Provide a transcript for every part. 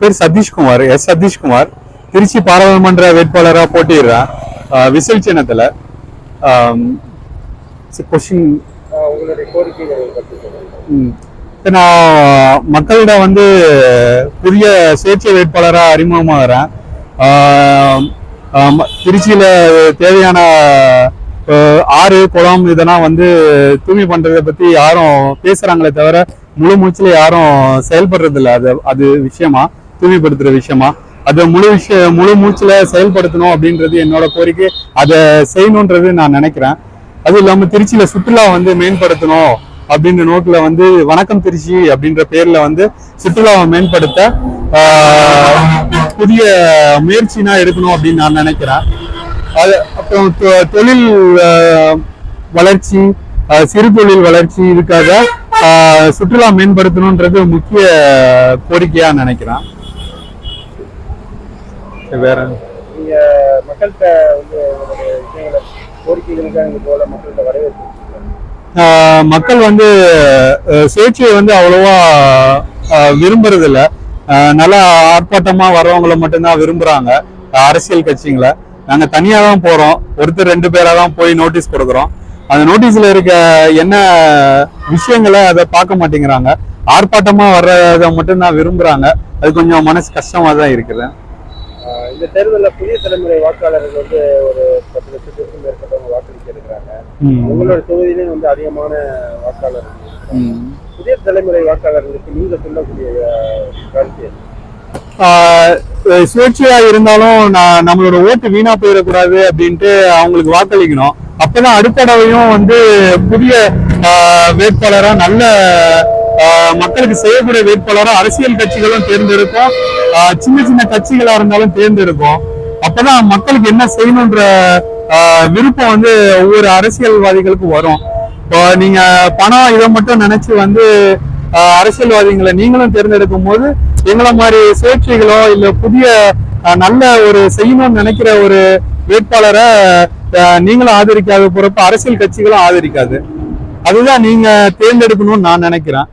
பேர் சதீஷ்குமார் எஸ் சதீஷ்குமார். திருச்சி பாராளுமன்ற வேட்பாளராக போட்டிடுறேன் விசில் சின்னத்தில். கொஷின் பற்றி நான் மக்களிடம் வந்து புதிய சுயேட்சை வேட்பாளராக அறிமுகமாகிறேன். திருச்சியில தேவையான ஆறு குளம் இதெல்லாம் வந்து தூய்மை பண்றதை பத்தி யாரும் பேசுறாங்களே தவிர முழு மூச்சுல யாரும் செயல்படுறது இல்ல அது அது விஷயமா? தூய்மைப்படுத்துற விஷயமா? அதை முழு விஷய முழு மூச்சுல செயல்படுத்தணும் அப்படின்றது என்னோட கோரிக்கை. அதை செய்யணுன்றது நான் நினைக்கிறேன். அதுவும் இல்லாம திருச்சியில சுற்றுலா வந்து மேம்படுத்தணும் அப்படின்ற நோட்டில் வந்து வணக்கம் திருச்சி அப்படின்ற பேர்ல வந்து சுற்றுலாவை மேம்படுத்த ஆஹ், புதிய முயற்சினா எடுக்கணும் அப்படின்னு நான் நினைக்கிறேன். அது அப்புறம் தொ- தொழில் வளர்ச்சி ஆஹ், சிறு தொழில் வளர்ச்சி இதுக்காக சுற்றுலா மேம்படுத்தணுன்றது முக்கிய கோரிக்கையா நினைக்கிறேன். வேற மக்கள்கிட்ட வந்து உங்களுடைய விஷயங்களை கோரிக்கைகளுக்காக இங்க போல மக்கள்கிட்ட வரவேற்பு ஆஹ் மக்கள் வந்து சுயேட்சையை வந்து அவ்வளவா விரும்புறதில்ல. நல்லா ஆர்ப்பாட்டமா வர்றவங்கள மட்டும்தான் விரும்புறாங்க அரசியல் கட்சிங்களை. நாங்க தனியா தான் போறோம். ஒருத்தர் ரெண்டு பேரா தான் போய் நோட்டீஸ் கொடுக்குறோம். அந்த நோட்டீஸ்ல இருக்க என்ன விஷயங்களை அதை பார்க்க மாட்டேங்கிறாங்க. ஆர்ப்பாட்டமா வர்றதை மட்டும்தான் விரும்புறாங்க. அது கொஞ்சம் மனசு கஷ்டமா தான் இருக்குது. இந்த தேர்தலில் புதிய தலைமுறை வாக்காளர்கள் வந்து ஒரு பத்து லட்சத்திற்கும் மேற்பட்டவங்க வாக்களிக்க இருக்கிறாங்க. உங்களோட தொகுதியிலையும் வந்து அதிகமான வாக்காளர்கள். புதிய தலைமுறை வாக்காளர்களுக்கு நீங்க சொல்லக்கூடிய கருத்து சுயேட்சையா இருந்தாலும் நான் நம்மளோட ஓட்டு வீணா போயிடக்கூடாது அப்படின்ட்டு அவங்களுக்கு வாக்களிக்கணும். அப்பதான் அடுத்தடவையும் வந்து புதிய வேட்பாளரா நல்ல மக்களுக்கு செய்யக்கூடிய வேட்பாளரா அரசியல் கட்சிகளும் தேர்ந்தெடுக்கும் சின்ன சின்ன கட்சிகளா இருந்தாலும் தேர்ந்தெடுக்கும் அப்பதான் மக்களுக்கு என்ன செய்யணுன்ற விருப்பம் வந்து ஒவ்வொரு அரசியல்வாதிகளுக்கும் வரும். இப்போ நீங்க பணம் இதை மட்டும் நினைச்சு வந்து அரசியல்வாதிகளை நீங்களும் தேர்ந்தெடுக்கும் போது எங்களை மாதிரி சுயேட்சைகளோ இல்ல புதிய நல்ல ஒரு செய்யணும்னு நினைக்கிற ஒரு வேட்பாளரை நீங்களும் ஆதரிக்காத போறப்ப அரசியல் கட்சிகளும் ஆதரிக்காது. அதுதான் நீங்க தேர்ந்தெடுக்கணும்னு நான் நினைக்கிறேன்.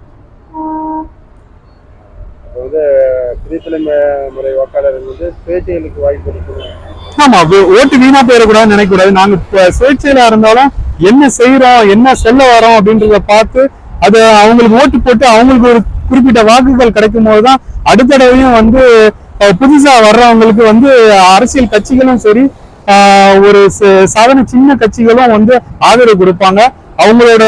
ஆமா ஓட்டு வீணா போயிடக்கூடாதுன்னு நினைக்கக்கூடாது. நாங்க சுயேட்சையில இருந்தாலும் என்ன செய்யறோம் என்ன செல்ல வரோம் அப்படின்றத பார்த்து அதை அவங்களுக்கு ஓட்டு போட்டு அவங்களுக்கு ஒரு குறிப்பிட்ட வாக்குகள் கிடைக்கும் போதுதான் அடுத்த தடவையும் வந்து புதுசா வர்றவங்களுக்கு வந்து அரசியல் கட்சிகளும் சரி ஒரு ச- சாதாரண சின்ன கட்சிகளும் வந்து ஆதரவு கொடுப்பாங்க. அவங்களோட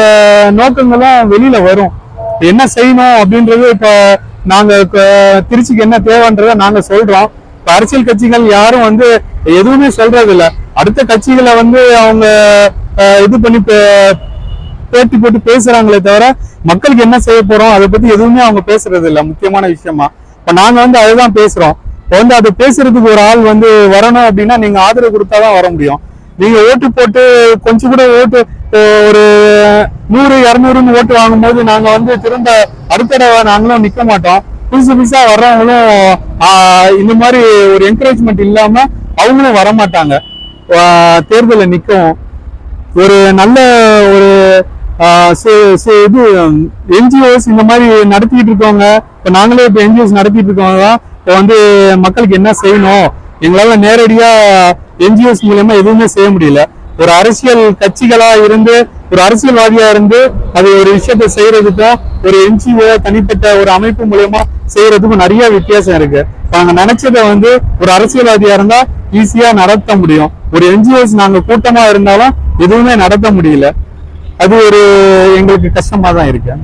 நோக்கங்களும் வெளியில வரும். என்ன செய்யணும் அப்படின்றது இப்ப நாங்க திருச்சிக்கு என்ன தேவைன்றத நாங்க சொல்றோம். இப்ப அரசியல் கட்சிகள் யாரும் வந்து எதுவுமே சொல்றது இல்ல அடுத்த கட்சிகளை வந்து அவங்க இது பண்ணி பே- பேட்டி போட்டு பேசுறாங்களே தவிர மக்களுக்கு என்ன செய்ய போறோம் அதை பத்தி எதுவுமே அவங்க பேசுறது இல்ல முக்கியமான விஷயமா. இப்ப நாங்க வந்து அதுதான் பேசுறோம். வந்து அதை பேசுறதுக்கு ஒரு ஆள் வந்து வரணும் அப்படின்னா நீங்க ஆதரவு கொடுத்தாதான் வர முடியும். நீங்க ஓட்டு போட்டு கொஞ்சம் கூட ஓட்டு ஒரு நூறு இரநூறுன்னு ஓட்டு வாங்கும்போது நாங்க வந்து திரும்ப அடுத்த தடவை நாங்களும் நிக்க மாட்டோம். புதுசு புதுசா வர்றவங்களும் இந்த மாதிரி ஒரு என்கரேஜ்மெண்ட் இல்லாம அவங்களும் வர மாட்டாங்க. ஆஹ், ஒரு நல்ல ஒரு இது என்ஜிஓஸ் இந்த மாதிரி நடத்திட்டு இருக்கவங்க இப்ப நாங்களே இப்ப என்ஜிஓஸ் நடத்திட்டு இருக்கவங்க தான் இப்போ வந்து மக்களுக்கு என்ன செய்யணும்? எங்களால நேரடியா என்ஜிஓஸ் மூலயமா எதுவுமே செய்ய முடியல. ஒரு அரசியல் கட்சிகளா இருந்து ஒரு அரசியல்வாதியா இருந்து அது ஒரு விஷயத்த செய்யறதுக்கும் ஒரு என்ஜிஓ தனிப்பட்ட ஒரு அமைப்பு மூலயமா செய்யறதுக்கும் நிறைய வித்தியாசம் இருக்கு. நாங்க நினைச்சதை வந்து ஒரு அரசியல்வாதியா இருந்தா ஈஸியா நடத்த முடியும். ஒரு என்ஜிஓஸ் நாங்க கூட்டமா இருந்தாலும் எதுவுமே நடத்த முடியல. அது ஒரு எங்களுக்கு கஷ்டமா தான் இருக்கு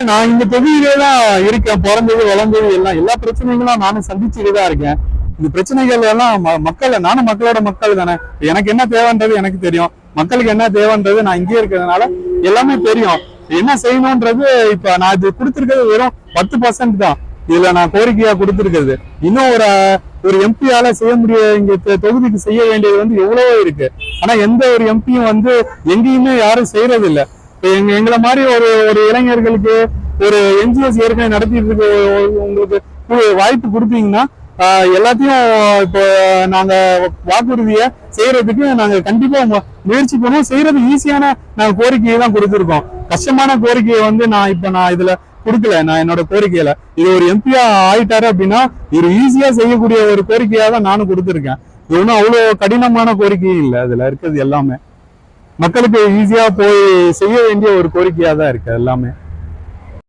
நான் இந்த தொகுதியிலே தான் இருக்கேன் பிறந்தது வளர்ந்தது எல்லாம். எல்லா பிரச்சனைகளும் நானும் சந்திச்சுட்டு தான் இருக்கேன். இந்த பிரச்சனைகள் எல்லாம் ம- மக்கள் நானும் மக்களோட மக்கள் தானே. எனக்கு என்ன தேவைன்றது எனக்கு தெரியும். மக்களுக்கு என்ன தேவைன்றது நான் இங்கேயே இருக்கிறதுனால எல்லாமே தெரியும். என்ன செய்யணும்ன்றது இப்ப நான் இது கொடுத்துருக்கிறது வெறும் பத்து பர்சன்ட் தான். இதுல நான் கோரிக்கையா கொடுத்துருக்கிறது. இன்னும் ஒரு ஒரு எம்பியால செய்ய முடிய இங்க தொகுதிக்கு செய்ய வேண்டியது வந்து எவ்வளவோ இருக்கு. ஆனா எந்த ஒரு எம்பியும் வந்து எங்கேயுமே யாரும் செய்யறது இல்லை எங்க எங்களை மாதிரி ஒரு ஒரு இளைஞர்களுக்கு ஒரு என்ஜிஓஸ் ஏற்கனவே நடத்திட்டு இருக்கு உங்களுக்கு வாய்ப்பு கொடுத்தீங்கன்னா எல்லாத்தையும் இப்போ நாங்க வாக்குறுதியை செய்யறதுக்கு நாங்க கண்டிப்பா முயற்சி பண்ணுவோம். செய்யறது ஈஸியான நாங்க கோரிக்கையை தான் கொடுத்துருக்கோம். கஷ்டமான கோரிக்கையை வந்து நான் இப்ப நான் இதுல கொடுக்கல. நான் என்னோட கோரிக்கையில. இது ஒரு எம்பியா ஆயிட்டாரு அப்படின்னா இது ஈஸியா செய்யக்கூடிய ஒரு கோரிக்கையா தான் நானும் கொடுத்துருக்கேன். இது ஒன்றும் அவ்வளோ கடினமான கோரிக்கை இல்லை. அதுல இருக்கிறது எல்லாமே. மக்களுக்கு ஈஸியாக போய் செய்ய வேண்டிய ஒரு கோரிக்கையாக தான் இருக்குது எல்லாமே.